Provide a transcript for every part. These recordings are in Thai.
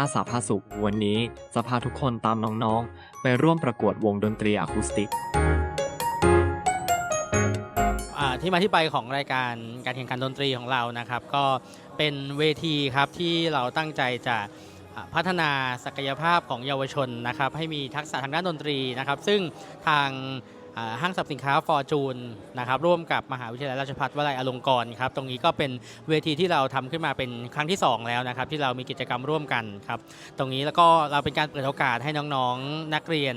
อาสาพาสุข วันนี้จะพาทุกคนตามน้องๆ ไปร่วมประกวดวงดนตรีอะคูสติกที่มาที่ไปของรายการการแข่งขันดนตรีของเรานะครับ ก็เป็นเวทีครับที่เราตั้งใจจะพัฒนาศักยภาพของเยาวชนนะครับ ให้มีทักษะทางด้านดนตรีนะครับ ซึ่งทาง ห้างสรรพสินค้าฟอร์จูนนะครับร่วมกับมหาวิทยาลัยราชภัฏวลัยอลงกรณ์ครับตรงนี้ก็เป็นเวทีที่เราทำขึ้นมาเป็นครั้งที่ 2 แล้วนะครับที่เรามีกิจกรรมร่วมกันครับตรงนี้แล้วก็เราเป็นการเปิดโอกาสให้น้องๆ นักเรียน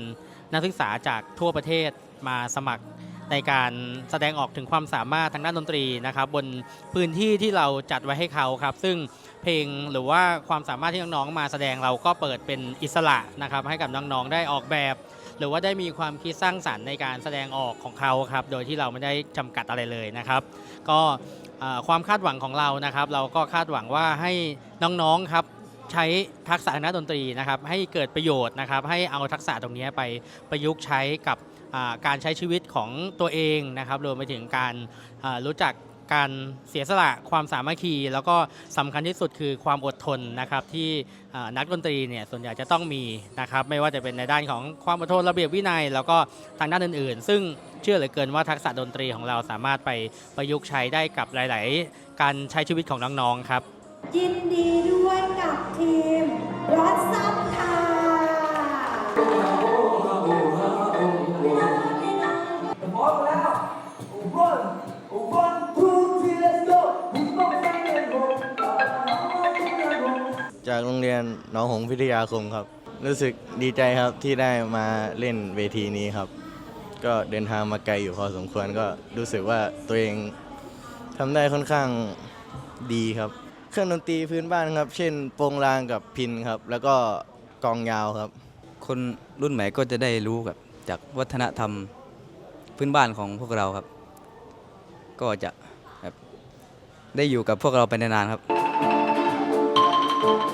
นักศึกษาจากทั่วประเทศมาสมัครในการแสดงออกถึงความสามารถทางด้านดนตรีนะครับบนพื้นที่ที่เราจัดไว้ให้เขาครับ ซึ่งเพลงหรือว่าความสามารถที่น้องๆมาแสดงเราก็เปิดเป็นอิสระนะครับให้กับน้องๆได้ออกแบบ หรือว่าได้มีความคิดสร้างสรรค์ในการแสดงออกของเขาครับโดยที่เราไม่ได้จำกัดอะไรเลยนะครับ ก็ความคาดหวังของเรานะครับ เราก็คาดหวังว่าให้น้องๆครับใช้ทักษะทางด้านดนตรีนะครับ ให้เกิดประโยชน์นะครับ ให้เอาทักษะตรงนี้ไปประยุกต์ใช้กับการใช้ชีวิตของตัวเองนะครับรวมไปถึงการรู้จัก การเสียสละความสามัคคี แล้วก็สำคัญที่สุดคือความอดทนนะครับที่นักดนตรีเนี่ยส่วนใหญ่จะต้องมีนะครับไม่ว่าจะเป็นในด้านของความอดทนระเบียบวินัย แล้วก็ทางด้านอื่น ๆ ซึ่งเชื่อเหลือเกินว่าทักษะดนตรีของเราสามารถไปประยุกต์ใช้ได้กับหลาย ๆ การใช้ชีวิตของน้อง ๆ ครับ ยินดีด้วยกับทีมรอดซับค่ะ จากโรงเรียนหนองหงส์พิทยาคมครับ รู้สึกดีใจครับที่ได้มาเล่นเวทีนี้ครับ ก็เดินทางมาไกลอยู่พอสมควรก็รู้สึกว่าตัวเองทำได้ค่อนข้างดีครับ เครื่องดนตรีพื้นบ้านครับ เช่นโปงลางกับพินครับ แล้วก็กองยาวครับ คนรุ่นใหม่ก็จะได้รู้กับจากวัฒนธรรมพื้นบ้านของพวกเราครับ ก็จะแบบได้อยู่กับพวกเราไปนานๆครับพ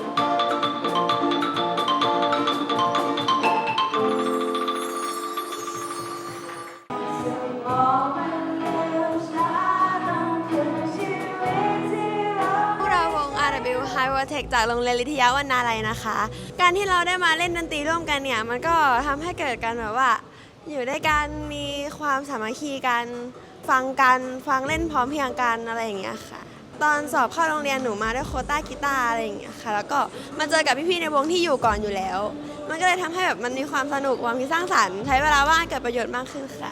RW High Voltage จากโรงเรียนลิทยาวรรณาลัยนะคะ การที่เราได้มาเล่นดนตรีร่วมกันเนี่ย มันก็ทำให้เกิดการแบบว่า อยู่ด้วยกันมีความสามัคคีกันฟังกันฟังเล่นพร้อมเพรียงกันอะไรอย่างเงี้ยค่ะ ตอนสอบเข้าโรงเรียนหนูมาด้วยโคต้ากีตาร์อะไรอย่างเงี้ยค่ะ แล้วก็มาเจอกับพี่ๆในวงที่อยู่ก่อนอยู่แล้ว มันก็เลยทำให้แบบมันมีความสนุกความคิดสร้างสรรค์ใช้เวลาว่างเกิดประโยชน์มากขึ้นค่ะ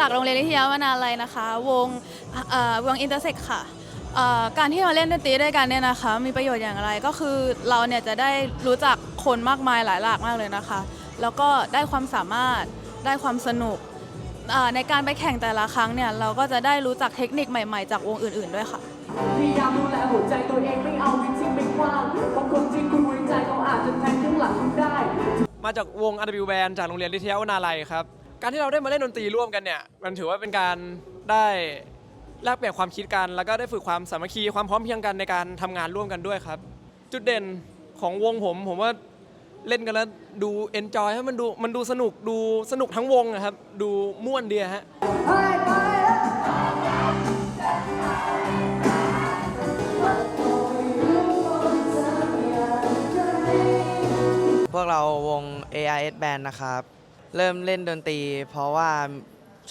จากโรงเรียนวิทยาวนาลัยนะคะ วงเอ่อวงอินเตอร์เซ็กค่ะเอ่อการที่มาเล่นดนตรีด้วยกันเนี่ยนะคะ มีประโยชน์อย่างไรก็คือเราเนี่ยจะได้รู้จักคนมากมายหลายหลากมากเลยนะคะ แล้วก็ได้ความสามารถได้ความสนุกเอ่อในการไปแข่งแต่ละครั้งเนี่ยเราก็จะได้รู้จักเทคนิคใหม่ๆ จากวงอื่นๆด้วยค่ะ พยายามดูแลหัวใจตัวเองไม่เอาจริงๆไม่กว้างบางคนจริงคุณไว้ใจเขาอาจจะแทงข้างหลังคุณได้ มาจากวง RW Band จากโรงเรียนลิทยาวนาลัยครับ การที่เราได้มาเล่นดนตรีร่วมกันเนี่ยมันถือว่าเป็นการได้แลกเปลี่ยนความคิดกัน แล้วก็ได้ฝึกความสามัคคีความพร้อมเพรียงกันในการทำงานร่วมกันด้วยครับ จุดเด่นของวงผม ผมว่าเล่นกันแล้วดูเอนจอยให้มันดูมันดูสนุกดูสนุกทั้งวงนะครับ ดูม่วนดีอะฮะ พวกเราวง AIS Band นะครับ เริ่มเล่นดนตรี เพราะว่า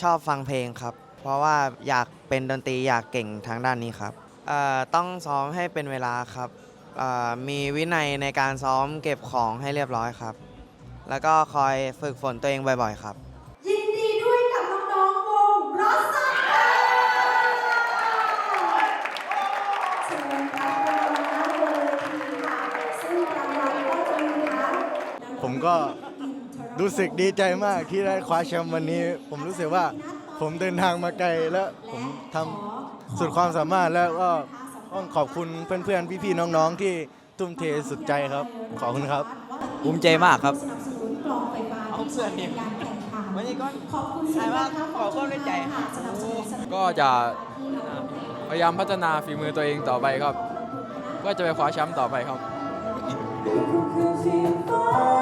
ชอบฟังเพลงครับ เพราะว่าอยากเป็นดนตรีอยากเก่งทางด้านนี้ครับเอ่อต้องซ้อมให้เป็นเวลาครับเอ่อมีวินัยในการซ้อมเก็บของให้เรียบร้อยครับ แล้วก็คอยฝึกฝนตัวเองบ่อยๆครับ ยินดีด้วยกับน้องๆวงรอดซับค่ะเชิญรับรางวัลหน้าเวทีค่ะซึ่งรางวัลก็จะมีทั้ง ผมก็ รู้สึกดีใจมากที่ได้คว้าแชมป์วันนี้ ผมรู้สึกว่าผมเดินทางมาไกลแล้วผมทำสุดความสามารถแล้วก็ต้องขอบคุณเพื่อนๆพี่ๆน้องๆที่ทุ่มเทสุดใจครับ ขอบคุณครับ ภูมิใจมากครับสนับสนุนกลองไฟฟ้าเอาเสื้อนี่การแข่งขันวันนี้ก็ขอบคุณสิ่งนะคะขอบคุณใจค่ะสนับสนุนสนับสนุนก็จะพยายามพัฒนาฝีมือตัวเองต่อไปครับ ก็จะไปคว้าแชมป์ต่อไปครับคือที่ฟ้า